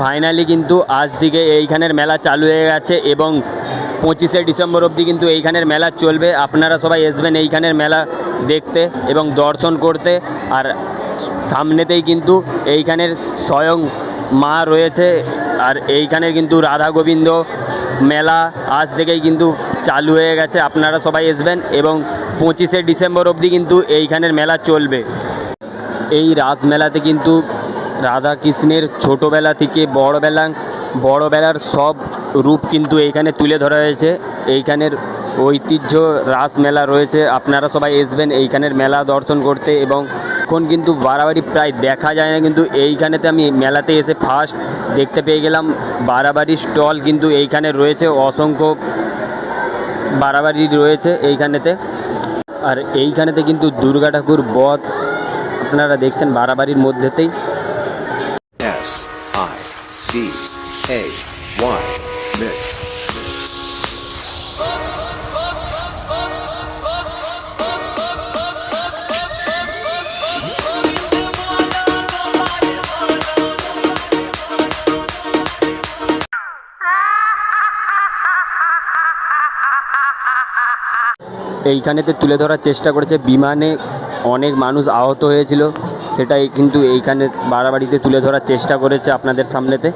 Finally কিন্তু আজ থেকে এইখানের মেলা চালু হয়ে গেছে এবং পঁচিশে ডিসেম্বর অবধি কিন্তু এইখানের মেলা চলবে। আপনারা সবাই আসবেন এইখানের মেলা দেখতে এবং দর্শন করতে। আর সামনেতেই কিন্তু এইখানের স্বয়ং মা রয়েছে আর এইখানে কিন্তু রাধা গোবিন্দ মেলা আজ থেকেই কিন্তু চালু হয়ে গেছে। আপনারা সবাই আসবেন এবং পঁচিশে ডিসেম্বর অবধি কিন্তু এইখানের মেলা চলবে। এই রাসমেলাতে কিন্তু রাধা কৃষ্ণের ছোটোবেলা থেকে বড়বেলা, বড়বেলার সব রূপ কিন্তু এইখানে তুলে ধরা হয়েছে। এইখানের ঐতিহ্য রাস মেলা রয়েছে। আপনারা সবাই আসবেন এইখানের মেলা দর্শন করতে এবং এখন কিন্তু বাড়াবাড়ি প্রায় দেখা যায় না, কিন্তু এইখানেতে আমি মেলাতে এসে ফার্স্ট দেখতে পেয়ে গেলাম, বাড়াবাড়ি স্টল কিন্তু এইখানে রয়েছে, অসংখ্য বাড়াবাড়ি রয়েছে এইখানেতে। আর এইখানেতে কিন্তু দুর্গা ঠাকুর বধ, আপনারা দেখছেন বাড়াবাড়ির মধ্যেতেই। D A Y Mix. এইখানেতে তুলে ধরার চেষ্টা করেছে। বিমানে অনেক মানুষ আহত হয়েছিল। সেটাই কিন্তু এইখানে বাড়াবাড়িতে তুলে ধরার চেষ্টা করেছে আপনাদের সামনেতে।